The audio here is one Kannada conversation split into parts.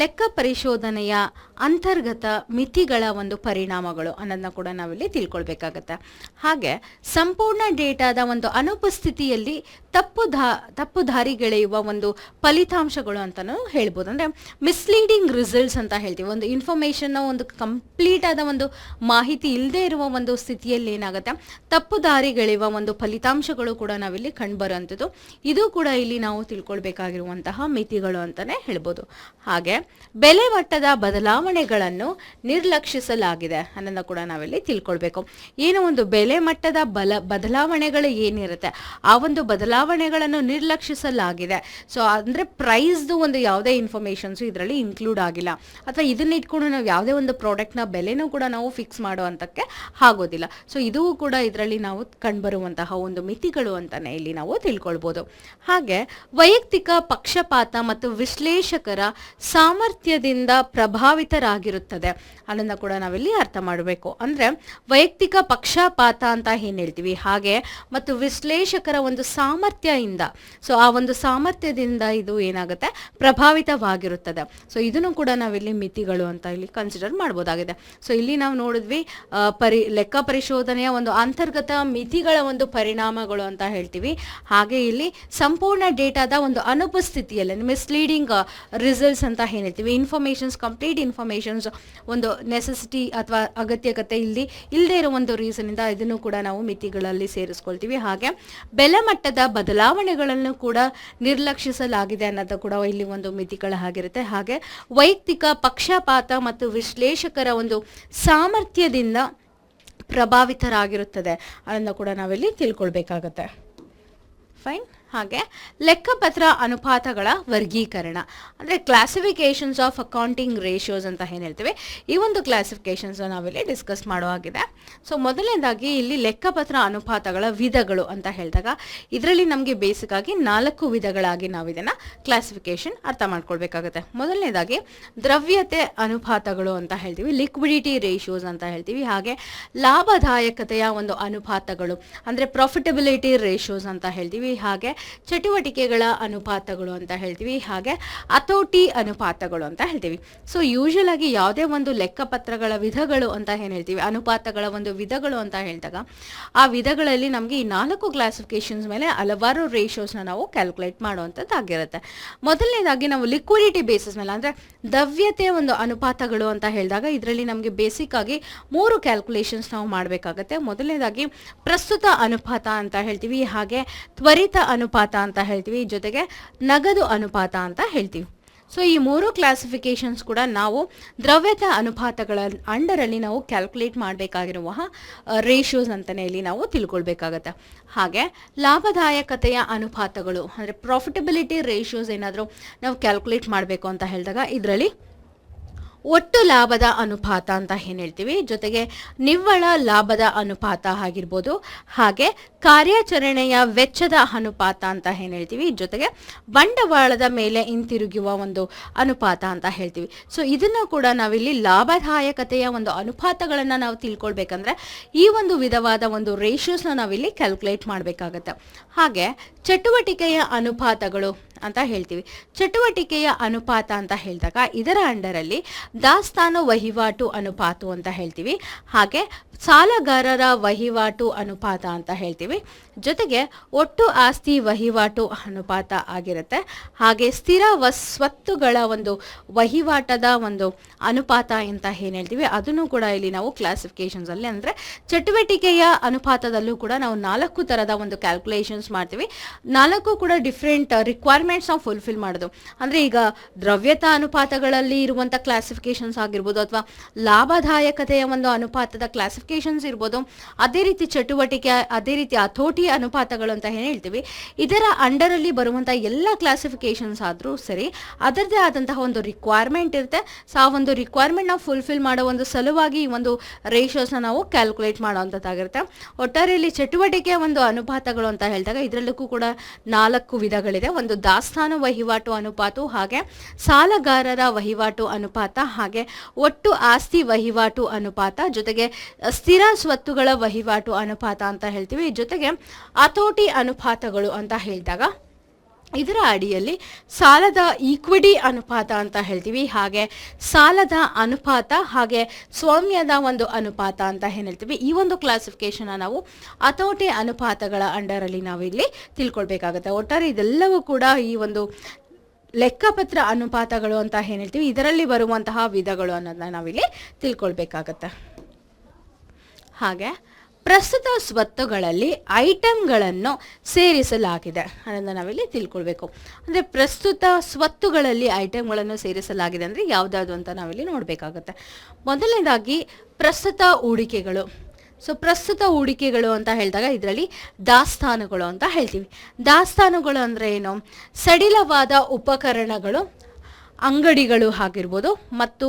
ಲೆಕ್ಕ ಪರಿಶೋಧನೆಯ ಅಂತರ್ಗತ ಮಿತಿಗಳ ಒಂದು ಪರಿಣಾಮಗಳು ಅನ್ನೋದನ್ನ ಕೂಡ ನಾವಿಲ್ಲಿ ತಿಳ್ಕೊಳ್ಬೇಕಾಗತ್ತೆ. ಹಾಗೆ ಸಂಪೂರ್ಣ ಡೇಟಾದ ಒಂದು ಅನುಪಸ್ಥಿತಿಯಲ್ಲಿ ತಪ್ಪು ದಾ ತಪ್ಪು ದಾರಿಗೆಳೆಯುವ ಒಂದು ಫಲಿತಾಂಶಗಳು ಅಂತಲೂ ಹೇಳ್ಬೋದು. ಅಂದರೆ ಮಿಸ್ಲೀಡಿಂಗ್ ರಿಸಲ್ಟ್ಸ್ ಅಂತ ಹೇಳ್ತೀವಿ. ಒಂದು ಇನ್ಫಾರ್ಮೇಷನ್ನ ಒಂದು ಕಂಪ್ಲೀಟ್ ಆದ ಒಂದು ಮಾಹಿತಿ ಇಲ್ಲದೆ ಇರುವ ಒಂದು ಸ್ಥಿತಿಯಲ್ಲಿ ಏನಾಗುತ್ತೆ? ತಪ್ಪು ದಾರಿಗೆಳೆಯುವ ಒಂದು ಫಲಿತಾಂಶಗಳು ಕೂಡ ನಾವಿಲ್ಲಿ ಕಂಡುಬರುವಂಥದ್ದು. ಇದು ಕೂಡ ಇಲ್ಲಿ ನಾವು ತಿಳ್ಕೊಳ್ಬೇಕಾಗಿರುವಂತಹ ಮಿತಿಗಳು ಅಂತಲೇ ಹೇಳ್ಬೋದು. ಹಾಗೆ ಬೆಲೆ ಮಟ್ಟದ ಬದಲಾವಣೆಗಳನ್ನು ನಿರ್ಲಕ್ಷಿಸಲಾಗಿದೆ. ಅನ್ನೋದನ್ನ ಕೂಡ ನಾವಿಲ್ಲಿ ತಿಳ್ಕೊಳ್ಬೇಕು. ಏನು ಒಂದು ಬೆಲೆ ಮಟ್ಟದ ಬಲ, ಬದಲಾವಣೆಗಳು ಏನಿರುತ್ತೆ? ಆ ಒಂದು ಬದಲಾವಣೆಗಳನ್ನು ನಿರ್ಲಕ್ಷಿಸಲಾಗಿದೆ. ಸೊ ಅಂದರೆ ಪ್ರೈಸ್ದು ಒಂದು ಯಾವುದೇ ಇನ್ಫಾರ್ಮೇಷನ್ಸು ಇದರಲ್ಲಿ ಇನ್ಕ್ಲೂಡ್ ಆಗಿಲ್ಲ. ಅಥವಾ ಇದನ್ನ ಇಟ್ಕೊಂಡು ನಾವು ಯಾವುದೇ ಒಂದು ಪ್ರಾಡಕ್ಟ್ನ ಬೆಲೆನೂ ಕೂಡ ನಾವು ಫಿಕ್ಸ್ ಮಾಡುವಂಥಕ್ಕೆ ಆಗೋದಿಲ್ಲ. ಸೊ ಇದು ಕೂಡ ಇದರಲ್ಲಿ ನಾವು ಕಂಡುಬರುವಂತಹ ಒಂದು ಮಿತಿಗಳು ಅಂತಲೇ ಇಲ್ಲಿ ನಾವು ತಿಳ್ಕೊಳ್ಬೋದು. ಹಾಗೆ ವೈಯಕ್ತಿಕ ಪಕ್ಷಪಾತ ಮತ್ತು ವಿಶ್ಲೇಷಕರ ಸಾಮರ್ಥ್ಯದಿಂದ ಪ್ರಭಾವಿತರಾಗಿರುತ್ತದೆ. ಅದನ್ನು ಕೂಡ ನಾವಿಲ್ಲಿ ಅರ್ಥ ಮಾಡಬೇಕು. ಅಂದರೆ ವೈಯಕ್ತಿಕ ಪಕ್ಷಪಾತ ಅಂತ ಏನು ಹೇಳ್ತೀವಿ? ಹಾಗೆ ಮತ್ತು ವಿಶ್ಲೇಷಕರ ಒಂದು ಸಾಮರ್ಥ್ಯದಿಂದ ಸೊ ಆ ಒಂದು ಸಾಮರ್ಥ್ಯದಿಂದ ಇದು ಏನಾಗುತ್ತೆ? ಪ್ರಭಾವಿತವಾಗಿರುತ್ತದೆ. ಸೊ ಇದನ್ನು ಕೂಡ ನಾವಿಲ್ಲಿ ಮಿತಿಗಳು ಅಂತ ಇಲ್ಲಿ ಕನ್ಸಿಡರ್ ಮಾಡ್ಬೋದಾಗಿದೆ. ಸೊ ಇಲ್ಲಿ ನಾವು ನೋಡಿದ್ವಿ ಪರಿ, ಲೆಕ್ಕ ಪರಿಶೋಧನೆಯ ಒಂದು ಅಂತರ್ಗತ ಮಿತಿಗಳ ಒಂದು ಪರಿಣಾಮಗಳು ಅಂತ ಹೇಳ್ತೀವಿ. ಹಾಗೆ ಇಲ್ಲಿ ಸಂಪೂರ್ಣ ಡೇಟಾದ ಒಂದು ಅನುಪಸ್ಥಿತಿಯಲ್ಲಿ ಮಿಸ್ಲೀಡಿಂಗ್ ರಿಸಲ್ಟ್ಸ್ ಅಂತ ಏನ್ ಹೇಳ್ತೀವಿ? ಇನ್ಫಾರ್ಮೇಷನ್ಸ್ ಕಂಪ್ಲೀಟ್ ಇನ್ಫಾರ್ಮೇಷನ್ಸ್ ಒಂದು ನೆಸೆಸಿಟಿ ಅಥವಾ ಅಗತ್ಯಕತೆ ಇಲ್ಲಿ ಇಲ್ಲದೆ ಇರೋ ಒಂದು ರೀಸನ್ ಇಂದ ಇದನ್ನು ಕೂಡ ನಾವು ಮಿತಿಗಳಲ್ಲಿ ಸೇರಿಸ್ಕೊಳ್ತೀವಿ. ಹಾಗೆ ಬೆಲೆ ಮಟ್ಟದ ಬದಲಾವಣೆಗಳನ್ನು ಕೂಡ ನಿರ್ಲಕ್ಷಿಸಲಾಗಿದೆ ಅನ್ನೋದು ಕೂಡ ಇಲ್ಲಿ ಒಂದು ಮಿತಿಗಳಾಗಿರುತ್ತೆ ಹಾಗೆ ವೈಯಕ್ತಿಕ ಪಕ್ಷಪಾತ ಮತ್ತು ವಿಶ್ಲೇಷಕರ ಒಂದು ಸಾಮರ್ಥ್ಯದಿಂದ ಪ್ರಭಾವಿತರಾಗಿರುತ್ತದೆ ಅದನ್ನು ಕೂಡ ನಾವಿಲ್ಲಿ ತಿಳ್ಕೊಳ್ಬೇಕಾಗತ್ತೆ. ಫೈನ್ ಹಾಗೆ ಲೆಕ್ಕಪತ್ರ ಅನುಪಾತಗಳ ವರ್ಗೀಕರಣ. ಅಂದರೆ ಕ್ಲಾಸಿಫಿಕೇಶನ್ಸ್ ಆಫ್ ಅಕೌಂಟಿಂಗ್ ರೇಷಿಯೋಸ್ ಅಂತ ಏನು ಹೇಳ್ತೀವಿ? ಈ ಒಂದು ಕ್ಲಾಸಿಫಿಕೇಶನ್ಸ್ ನಾವಿಲ್ಲಿ ಡಿಸ್ಕಸ್ ಮಾಡುವಾಗಿದೆ. ಸೊ ಮೊದಲನೇದಾಗಿ ಇಲ್ಲಿ ಲೆಕ್ಕಪತ್ರ ಅನುಪಾತಗಳ ವಿಧಗಳು ಅಂತ ಹೇಳಿದಾಗ, ಇದರಲ್ಲಿ ನಮಗೆ ಬೇಸಿಕ್ ಆಗಿ ನಾಲ್ಕು ವಿಧಗಳಾಗಿ ನಾವು ಇದನ್ನು ಕ್ಲಾಸಿಫಿಕೇಶನ್ ಅರ್ಥ ಮಾಡ್ಕೊಳ್ಬೇಕಾಗುತ್ತೆ. ಮೊದಲನೇದಾಗಿ ದ್ರವ್ಯತೆ ಅನುಪಾತಗಳು ಅಂತ ಹೇಳ್ತೀವಿ ಲಿಕ್ವಿಡಿಟಿ ರೇಷಿಯೋಸ್ ಅಂತ ಹೇಳ್ತೀವಿ, ಹಾಗೆ ಲಾಭದಾಯಕತೆಯ ಒಂದು ಅನುಪಾತಗಳು, ಅಂದರೆ ಪ್ರಾಫಿಟಬಿಲಿಟಿ ರೇಷಿಯೋಸ್ ಅಂತ ಹೇಳ್ತೀವಿ, ಹಾಗೆ ಚಟುವಟಿಕೆಗಳ ಅನುಪಾತಗಳು ಅಂತ ಹೇಳ್ತೀವಿ, ಹಾಗೆ ಹತೋಟಿ ಅನುಪಾತಗಳು ಅಂತ ಹೇಳ್ತೀವಿ. ಸೊ ಯೂಶಲ್ ಆಗಿ ಯಾವುದೇ ಒಂದು ಲೆಕ್ಕಪತ್ರಗಳ ವಿಧಗಳು ಅಂತ ಏನು ಹೇಳ್ತೀವಿ, ಅನುಪಾತಗಳ ಒಂದು ವಿಧಗಳು ಅಂತ ಹೇಳಿದಾಗ, ಆ ವಿಧಗಳಲ್ಲಿ ನಮಗೆ ಈ ನಾಲ್ಕು ಕ್ಲಾಸಿಫಿಕೇಶನ್ಸ್ ಮೇಲೆ ಹಲವಾರು ರೇಷಿಯೋಸ್ನ ನಾವು ಕ್ಯಾಲ್ಕುಲೇಟ್ ಮಾಡುವಂಥದ್ದಾಗಿರುತ್ತೆ ಮೊದಲನೇದಾಗಿ ನಾವು ಲಿಕ್ವಿಡಿಟಿ ಬೇಸಿಸ್ ಮೇಲೆ, ಅಂದರೆ ದ್ರವ್ಯತೆ ಒಂದು ಅನುಪಾತಗಳು ಅಂತ ಹೇಳಿದಾಗ, ಇದರಲ್ಲಿ ನಮಗೆ ಬೇಸಿಕ್ ಆಗಿ ಮೂರು ಕ್ಯಾಲ್ಕುಲೇಷನ್ಸ್ ನಾವು ಮಾಡಬೇಕಾಗತ್ತೆ. ಮೊದಲನೇದಾಗಿ ಪ್ರಸ್ತುತ ಅನುಪಾತ ಅಂತ ಹೇಳ್ತೀವಿ, ಹಾಗೆ ತ್ವರಿತ ಅನುಪಾತ ಅಂತ ಹೇಳ್ತೀವಿ. ಜೊತೆಗೆ ನಗದು ಅನುಪಾತ ಅಂತ ಹೇಳ್ತೀವಿ. ಸೊ ಈ ಮೂರು ಕ್ಲಾಸಿಫಿಕೇಶನ್ಸ್ ಕೂಡ ನಾವು ದ್ರವ್ಯತೆ ಅನುಪಾತಗಳ ಅಂಡರಲ್ಲಿ ನಾವು ಕ್ಯಾಲ್ಕುಲೇಟ್ ಮಾಡಬೇಕಾಗಿರುವ ರೇಷಿಯೋಸ್ ಅಂತಲೇ ಇಲ್ಲಿ ನಾವು ತಿಳ್ಕೊಳ್ಬೇಕಾಗತ್ತೆ. ಹಾಗೆ ಲಾಭದಾಯಕತೆಯ ಅನುಪಾತಗಳು, ಅಂದರೆ ಪ್ರಾಫಿಟಬಿಲಿಟಿ ರೇಷಿಯೋಸ್ ಏನಾದರೂ ನಾವು ಕ್ಯಾಲ್ಕುಲೇಟ್ ಮಾಡಬೇಕು ಅಂತ ಹೇಳಿದಾಗ, ಇದರಲ್ಲಿ ಒಟ್ಟು ಲಾಭದ ಅನುಪಾತ ಅಂತ ಏನು ಹೇಳ್ತೀವಿ? ಜೊತೆಗೆ ನಿವ್ವಳ ಲಾಭದ ಅನುಪಾತ ಆಗಿರ್ಬೋದು, ಹಾಗೆ ಕಾರ್ಯಾಚರಣೆಯ ವೆಚ್ಚದ ಅನುಪಾತ ಅಂತ ಏನು ಹೇಳ್ತೀವಿ? ಜೊತೆಗೆ ಬಂಡವಾಳದ ಮೇಲೆ ಹಿಂತಿರುಗುವ ಒಂದು ಅನುಪಾತ ಅಂತ ಹೇಳ್ತೀವಿ. ಸೊ ಇದನ್ನು ಕೂಡ ನಾವಿಲ್ಲಿ ಲಾಭದಾಯಕತೆಯ ಒಂದು ಅನುಪಾತಗಳನ್ನು ನಾವು ತಿಳ್ಕೊಳ್ಬೇಕಂದ್ರೆ, ಈ ಒಂದು ವಿಧವಾದ ಒಂದು ರೇಷಿಯೋಸ್ನ ನಾವಿಲ್ಲಿ ಕ್ಯಾಲ್ಕುಲೇಟ್ ಮಾಡಬೇಕಾಗತ್ತೆ. ಹಾಗೆ ಚಟುವಟಿಕೆಯ ಅನುಪಾತಗಳು ಅಂತ ಹೇಳ್ತೀವಿ. ಚಟುವಟಿಕೆಯ ಅನುಪಾತ ಅಂತ ಹೇಳಿದಾಗ ಇದರ ಅಂಡರಲ್ಲಿ ದಾಸ್ತಾನು ವಹಿವಾಟು ಅನುಪಾತು ಅಂತ ಹೇಳ್ತೀವಿ. ಹಾಗೆ ಸಾಲಗಾರರ ವಹಿವಾಟು ಅನುಪಾತ ಅಂತ ಹೇಳ್ತೀವಿ. ಜೊತೆಗೆ ಒಟ್ಟು ಆಸ್ತಿ ವಹಿವಾಟು ಅನುಪಾತ ಆಗಿರುತ್ತೆ. ಹಾಗೆ ಸ್ಥಿರ ವಸ್ ಸ್ವತ್ತುಗಳ ಒಂದು ವಹಿವಾಟದ ಒಂದು ಅನುಪಾತ ಅಂತ ಏನು ಹೇಳ್ತೀವಿ, ಅದನ್ನು ಕೂಡ ಇಲ್ಲಿ ನಾವು ಕ್ಲಾಸಿಫಿಕೇಶನ್ಸ್ ಅಲ್ಲಿ ಅಂದರೆ ಚಟುವಟಿಕೆಯ ಅನುಪಾತದಲ್ಲೂ ಕೂಡ ನಾವು ನಾಲ್ಕು ಥರದ ಒಂದು ಕ್ಯಾಲ್ಕುಲೇಷನ್ಸ್ ಮಾಡ್ತೀವಿ. ನಾಲ್ಕು ಕೂಡ ಡಿಫ್ರೆಂಟ್ ರಿಕ್ವೈರ್ಮೆಂಟ್ಸ್ ನಾವು ಫುಲ್ಫಿಲ್ ಮಾಡೋದು. ಅಂದರೆ ಈಗ ದ್ರವ್ಯತಾ ಅನುಪಾತಗಳಲ್ಲಿ ಇರುವಂಥ ಕ್ಲಾಸಿಫಿಕೇಶನ್ಸ್ ಆಗಿರ್ಬೋದು ಅಥವಾ ಲಾಭದಾಯಕತೆಯ ಒಂದು ಅನುಪಾತದ ಕ್ಲಾಸಿಫಿಕೇಶನ್ಸ್ ಇರ್ಬೋದು. ಅದೇ ರೀತಿ ಚಟುವಟಿಕೆ, ಅದೇ ರೀತಿ ಹತೋಟಿ ಅನುಪಾತಗಳು ಅಂತ ಏನು ಹೇಳ್ತೀವಿ. ಇದರ ಅಂಡರಲ್ಲಿ ಬರುವಂಥ ಎಲ್ಲ ಕ್ಲಾಸಿಫಿಕೇಶನ್ಸ್ ಆದರೂ ಸರಿ ಅದರದೇ ಆದಂತಹ ಒಂದು ರಿಕ್ವೈರ್ಮೆಂಟ್ ಇರುತ್ತೆ. ಸೊ ಆ ಒಂದು ರಿಕ್ವೈರ್ಮೆಂಟ್ ನಾವು ಫುಲ್ಫಿಲ್ ಮಾಡೋ ಒಂದು ಸಲುವಾಗಿ ಈ ಒಂದು ರೇಷಿಯೋಸ್ನ ನಾವು ಕ್ಯಾಲ್ಕುಲೇಟ್ ಮಾಡುವಂಥದ್ದಾಗಿರುತ್ತೆ. ಒಟ್ಟಾರೆಯಲ್ಲಿ ಚಟುವಟಿಕೆಯ ಒಂದು ಅನುಪಾತಗಳು ಅಂತ ಹೇಳಿದಾಗ ಇದರಲ್ಲೂ ಕೂಡ ನಾಲ್ಕು ವಿಧಗಳಿದೆ. ಒಂದು ದಾಸ್ತಾನು ವಹಿವಾಟು ಅನುಪಾತ, ಹಾಗೆ ಸಾಲಗಾರರ ವಹಿವಾಟು ಅನುಪಾತ, ಹಾಗೆ ಒಟ್ಟು ಆಸ್ತಿ ವಹಿವಾಟು ಅನುಪಾತ, ಜೊತೆಗೆ ಸ್ಥಿರ ಸ್ವತ್ತುಗಳ ವಹಿವಾಟು ಅನುಪಾತ ಅಂತ ಹೇಳ್ತೀವಿ. ಜೊತೆಗೆ ಹತೋಟಿ ಅನುಪಾತಗಳು ಅಂತ ಹೇಳಿದಾಗ ಇದರ ಅಡಿಯಲ್ಲಿ ಸಾಲದ ಈಕ್ವಿಟಿ ಅನುಪಾತ ಅಂತ ಹೇಳ್ತೀವಿ. ಹಾಗೆ ಸಾಲದ ಅನುಪಾತ ಹಾಗೆ ಸ್ವಾಮ್ಯದ ಒಂದು ಅನುಪಾತ ಅಂತ ಏನು ಹೇಳ್ತೀವಿ. ಈ ಒಂದು ಕ್ಲಾಸಿಫಿಕೇಶನ್ ನಾವು ಹತೋಟಿ ಅನುಪಾತಗಳ ಅಂಡರಲ್ಲಿ ನಾವು ಇಲ್ಲಿ ತಿಳ್ಕೊಳ್ಬೇಕಾಗುತ್ತೆ. ಒಟ್ಟಾರೆ ಇದೆಲ್ಲವೂ ಕೂಡ ಈ ಒಂದು ಲೆಕ್ಕಪತ್ರ ಅನುಪಾತಗಳು ಅಂತ ಏನು ಹೇಳ್ತೀವಿ. ಇದರಲ್ಲಿ ಬರುವಂತಹ ವಿಧಗಳು ಅನ್ನೋದನ್ನ ನಾವಿಲ್ಲಿ ತಿಳ್ಕೊಳ್ಬೇಕಾಗತ್ತೆ. ಹಾಗೆ ಪ್ರಸ್ತುತ ಸ್ವತ್ತುಗಳಲ್ಲಿ ಐಟಮ್ಗಳನ್ನು ಸೇರಿಸಲಾಗಿದೆ. ಅದನ್ನು ನಾವಿಲ್ಲಿ ತಿಳ್ಕೊಳ್ಬೇಕು. ಅಂದರೆ ಪ್ರಸ್ತುತ ಸ್ವತ್ತುಗಳಲ್ಲಿ ಐಟಮ್ಗಳನ್ನು ಸೇರಿಸಲಾಗಿದೆ ಅಂದರೆ ಯಾವುದಾದ್ರು ಅಂತ ನಾವಿಲ್ಲಿ ನೋಡಬೇಕಾಗುತ್ತೆ. ಮೊದಲನೇದಾಗಿ ಪ್ರಸ್ತುತ ಹೂಡಿಕೆಗಳು. ಸೊ ಪ್ರಸ್ತುತ ಹೂಡಿಕೆಗಳು ಅಂತ ಹೇಳಿದಾಗ ಇದರಲ್ಲಿ ದಾಸ್ತಾನುಗಳು ಅಂತ ಹೇಳ್ತೀವಿ. ದಾಸ್ತಾನುಗಳು ಅಂದರೆ ಏನು? ಸಡಿಲವಾದ ಉಪಕರಣಗಳು ಅಂಗಡಿಗಳು ಆಗಿರ್ಬೋದು ಮತ್ತು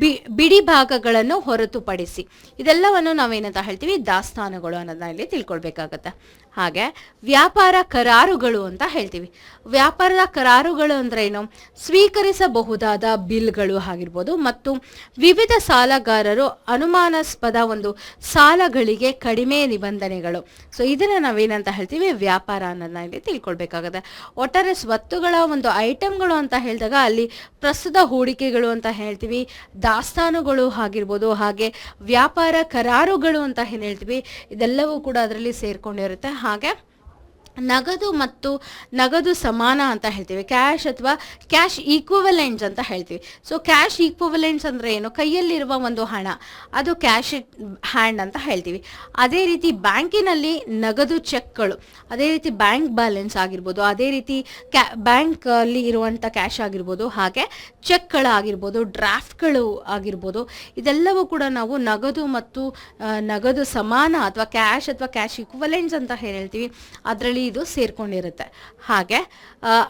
ಬಿ ಬಿಡಿ ಭಾಗಗಳನ್ನು ಹೊರತುಪಡಿಸಿ. ಇದೆಲ್ಲವನ್ನು ನಾವೇನಂತ ಹೇಳ್ತೀವಿ ದಾಸ್ತಾನುಗಳು ಅನ್ನೋದನ್ನ ಇಲ್ಲಿ ತಿಳ್ಕೊಳ್ಬೇಕಾಗತ್ತೆ. ಹಾಗೆ ವ್ಯಾಪಾರ ಕರಾರುಗಳು ಅಂತ ಹೇಳ್ತೀವಿ. ವ್ಯಾಪಾರದ ಕರಾರುಗಳು ಅಂದ್ರೆ ಏನು? ಸ್ವೀಕರಿಸಬಹುದಾದ ಬಿಲ್ಗಳು ಆಗಿರ್ಬೋದು ಮತ್ತು ವಿವಿಧ ಸಾಲಗಾರರು ಅನುಮಾನಾಸ್ಪದ ಒಂದು ಸಾಲಗಳಿಗೆ ಕಡಿಮೆ ನಿಬಂಧನೆಗಳು. ಸೊ ಇದನ್ನ ನಾವೇನಂತ ಹೇಳ್ತೀವಿ? ವ್ಯಾಪಾರ ಅನ್ನೋದನ್ನ ಇಲ್ಲಿ ತಿಳ್ಕೊಳ್ಬೇಕಾಗುತ್ತೆ. ಒಟ್ಟಾರೆ ಸ್ವತ್ತುಗಳ ಒಂದು ಐಟಮ್ಗಳು ಅಂತ ಹೇಳಿದಾಗ ಅಲ್ಲಿ ಪ್ರಸ್ತುತ ಹೂಡಿಕೆಗಳು ಅಂತ ಹೇಳ್ತೀವಿ, ದಾಸ್ತಾನುಗಳು ಆಗಿರ್ಬೋದು, ಹಾಗೆ ವ್ಯಾಪಾರ ಕರಾರುಗಳು ಅಂತ ಏನು ಹೇಳ್ತೀವಿ, ಇದೆಲ್ಲವೂ ಕೂಡ ಅದರಲ್ಲಿ ಸೇರ್ಕೊಂಡಿರುತ್ತೆ. ಹಾಗೆ ನಗದು ಮತ್ತು ನಗದು ಸಮಾನ ಅಂತ ಹೇಳ್ತೀವಿ. ಕ್ಯಾಶ್ ಅಥವಾ ಕ್ಯಾಶ್ ಈಕ್ವಲೆಂಟ್ಸ್ ಅಂತ ಹೇಳ್ತೀವಿ. ಸೊ ಕ್ಯಾಶ್ ಈಕ್ವಲೆಂಟ್ಸ್ ಅಂದರೆ ಏನು? ಕೈಯಲ್ಲಿರುವ ಒಂದು ಹಣ. ಅದು ಕ್ಯಾಶ್ ಹ್ಯಾಂಡ್ ಅಂತ ಹೇಳ್ತೀವಿ. ಅದೇ ರೀತಿ ಬ್ಯಾಂಕಿನಲ್ಲಿ ನಗದು ಚೆಕ್ಗಳು. ಅದೇ ರೀತಿ ಬ್ಯಾಂಕ್ ಬ್ಯಾಲೆನ್ಸ್ ಆಗಿರ್ಬೋದು. ಅದೇ ರೀತಿ ಕ್ಯಾ ಬ್ಯಾಂಕಲ್ಲಿ ಇರುವಂಥ ಕ್ಯಾಶ್ ಆಗಿರ್ಬೋದು. ಹಾಗೆ ಚೆಕ್ಗಳಾಗಿರ್ಬೋದು ಡ್ರಾಫ್ಟ್ಗಳು ಆಗಿರ್ಬೋದು. ಇದೆಲ್ಲವೂ ಕೂಡ ನಾವು ನಗದು ಮತ್ತು ನಗದು ಸಮಾನ ಅಥವಾ ಕ್ಯಾಶ್ ಅಥವಾ ಕ್ಯಾಶ್ ಈಕ್ವಲೆಂಟ್ಸ್ ಅಂತ ಹೇಳ್ತೀವಿ. ಅದರಲ್ಲಿ ಇದು ಸೇರ್ಕೊಂಡಿರುತ್ತೆ. ಹಾಗೆ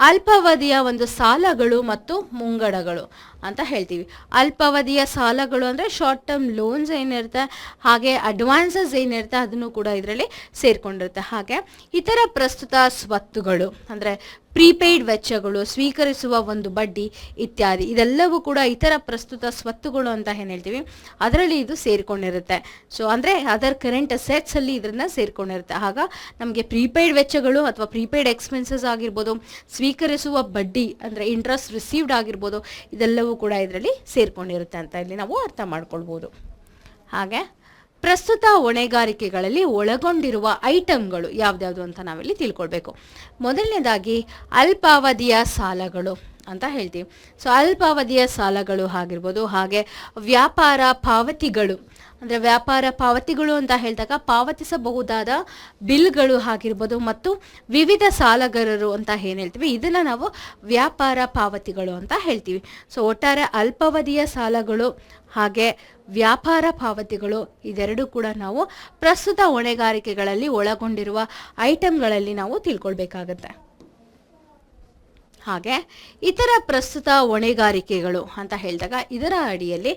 ಅಲ್ಪಾವಧಿಯ ಒಂದು ಸಾಲಗಳು ಮತ್ತು ಮುಂಗಡಗಳು. ಅಂತ ಹೇಳ್ತೀವಿ. ಅಲ್ಪಾವಧಿಯ ಸಾಲಗಳು ಅಂದರೆ ಶಾರ್ಟ್ ಟರ್ಮ್ ಲೋನ್ಸ್ ಏನಿರುತ್ತೆ, ಹಾಗೆ ಅಡ್ವಾನ್ಸಸ್ ಏನಿರುತ್ತೆ, ಅದನ್ನು ಕೂಡ ಇದರಲ್ಲಿ ಸೇರ್ಕೊಂಡಿರುತ್ತೆ. ಹಾಗೆ ಇತರ ಪ್ರಸ್ತುತ ಸ್ವತ್ತುಗಳು ಅಂದರೆ ಪ್ರೀಪೇಯ್ಡ್ ವೆಚ್ಚಗಳು, ಸ್ವೀಕರಿಸುವ ಒಂದು ಬಡ್ಡಿ ಇತ್ಯಾದಿ, ಇದೆಲ್ಲವೂ ಕೂಡ ಇತರ ಪ್ರಸ್ತುತ ಸ್ವತ್ತುಗಳು ಅಂತ ಏನು ಹೇಳ್ತೀವಿ, ಅದರಲ್ಲಿ ಇದು ಸೇರಿಕೊಂಡಿರುತ್ತೆ. ಸೊ ಅಂದರೆ ಅದರ್ ಕರೆಂಟ್ ಅಸೆಟ್ಸಲ್ಲಿ ಅಲ್ಲಿ ಸೇರಿಕೊಂಡಿರುತ್ತೆ. ಆಗ ನಮಗೆ ಪ್ರೀಪೇಯ್ಡ್ ವೆಚ್ಚಗಳು ಅಥವಾ ಪ್ರೀಪೇಯ್ಡ್ ಎಕ್ಸ್ಪೆನ್ಸಸ್ ಆಗಿರ್ಬೋದು, ಸ್ವೀಕರಿಸುವ ಬಡ್ಡಿ ಅಂದರೆ ಇಂಟ್ರೆಸ್ಟ್ ರಿಸೀವ್ಡ್ ಆಗಿರ್ಬೋದು, ಇದೆಲ್ಲವೂ ಕೂಡ ಇದರಲ್ಲಿ ಸೇರ್ಕೊಂಡಿರುತ್ತೆ ಅಂತ ಇಲ್ಲಿ ನಾವು ಅರ್ಥ ಮಾಡ್ಕೊಳ್ಬೋದು. ಹಾಗೆ ಪ್ರಸ್ತುತ ಹೊಣೆಗಾರಿಕೆಗಳಲ್ಲಿ ಒಳಗೊಂಡಿರುವ ಐಟಮ್ಗಳು ಯಾವ್ದ್ಯಾವುದು ಅಂತ ನಾವಿಲ್ಲಿ ತಿಳ್ಕೊಳ್ಬೇಕು. ಮೊದಲನೇದಾಗಿ ಅಲ್ಪಾವಧಿಯ ಸಾಲಗಳು ಅಂತ ಹೇಳ್ತೀವಿ. ಸೊ ಅಲ್ಪಾವಧಿಯ ಸಾಲಗಳು ಆಗಿರ್ಬೋದು, ಹಾಗೆ ವ್ಯಾಪಾರ ಪಾವತಿಗಳು ಅಂದರೆ ವ್ಯಾಪಾರ ಪಾವತಿಗಳು ಅಂತ ಹೇಳಿದಾಗ ಪಾವತಿಸಬಹುದಾದ ಬಿಲ್ಗಳು ಆಗಿರ್ಬೋದು ಮತ್ತು ವಿವಿಧ ಸಾಲಗಾರರು ಅಂತ ಏನು ಹೇಳ್ತೀವಿ, ಇದನ್ನು ನಾವು ವ್ಯಾಪಾರ ಪಾವತಿಗಳು ಅಂತ ಹೇಳ್ತೀವಿ. ಸೊ ಒಟ್ಟಾರೆ ಅಲ್ಪಾವಧಿಯ ಸಾಲಗಳು ಹಾಗೆ ವ್ಯಾಪಾರ ಪಾವತಿಗಳು ಇದೆರಡೂ ಕೂಡ ನಾವು ಪ್ರಸ್ತುತ ಹೊಣೆಗಾರಿಕೆಗಳಲ್ಲಿ ಒಳಗೊಂಡಿರುವ ಐಟಮ್ಗಳಲ್ಲಿ ನಾವು ತಿಳ್ಕೊಳ್ಬೇಕಾಗತ್ತೆ. ಹಾಗೆ ಇತರ ಪ್ರಸ್ತುತ ಹೊಣೆಗಾರಿಕೆಗಳು ಅಂತ ಹೇಳಿದಾಗ ಇದರ ಅಡಿಯಲ್ಲಿ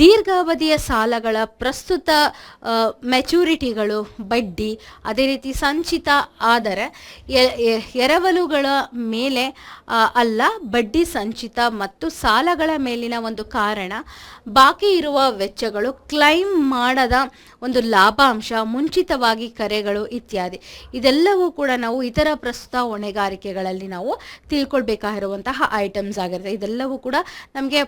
ದೀರ್ಘಾವಧಿಯ ಸಾಲಗಳ ಪ್ರಸ್ತುತ ಮೆಚುರಿಟಿಗಳು, ಬಡ್ಡಿ, ಅದೇ ರೀತಿ ಸಂಚಿತ ಆದರೆ ಎರವಲುಗಳ ಮೇಲೆ ಅಲ್ಲ, ಬಡ್ಡಿ ಸಂಚಿತ ಮತ್ತು ಸಾಲಗಳ ಮೇಲಿನ ಒಂದು ಕಾರಣ ಬಾಕಿ ಇರುವ ವೆಚ್ಚಗಳು ಕ್ಲೈಮ್ ಮಾಡದ ಒಂದು ಲಾಭಾಂಶ, ಮುಂಚಿತವಾಗಿ ಕರೆಗಳು ಇತ್ಯಾದಿ. ಇದೆಲ್ಲವೂ ಕೂಡ ನಾವು ಇತರ ಪ್ರಸ್ತುತ ಹೊಣೆಗಾರಿಕೆಗಳಲ್ಲಿ ನಾವು ತಿಳ್ಕೊಳ್ಬೇಕಾಗಿರುವಂತಹ ಐಟಮ್ಸ್ ಆಗಿರುತ್ತೆ. ಇದೆಲ್ಲವೂ ಕೂಡ ನಮಗೆ